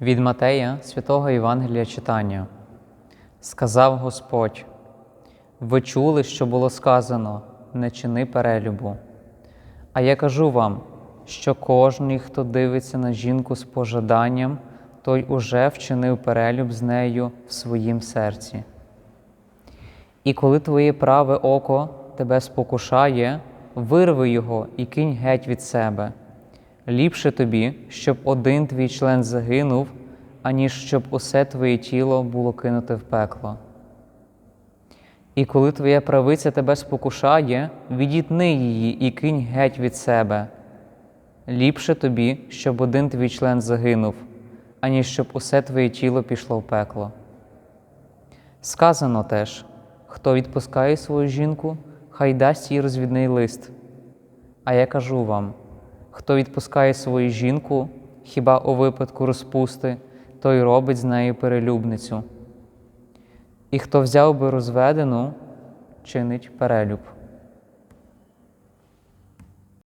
Від Матея святого Євангелія читання. Сказав Господь: Ви чули, що було сказано, не чини перелюбу. А я кажу вам, що кожний, хто дивиться на жінку з пожаданням, той уже вчинив перелюб з нею в своїм серці. І коли твоє праве око тебе спокушає, вирви його і кинь геть від себе. Ліпше тобі, щоб один твій член загинув, аніж щоб усе твоє тіло було кинуте в пекло. І коли твоя правиця тебе спокушає, відітни її і кинь геть від себе. Ліпше тобі, щоб один твій член загинув, аніж щоб усе твоє тіло пішло в пекло. Сказано теж, хто відпускає свою жінку, хай дасть їй розвідний лист. А я кажу вам: хто відпускає свою жінку, хіба у випадку розпусти, той робить з нею перелюбницю. І хто взяв би розведену, чинить перелюб.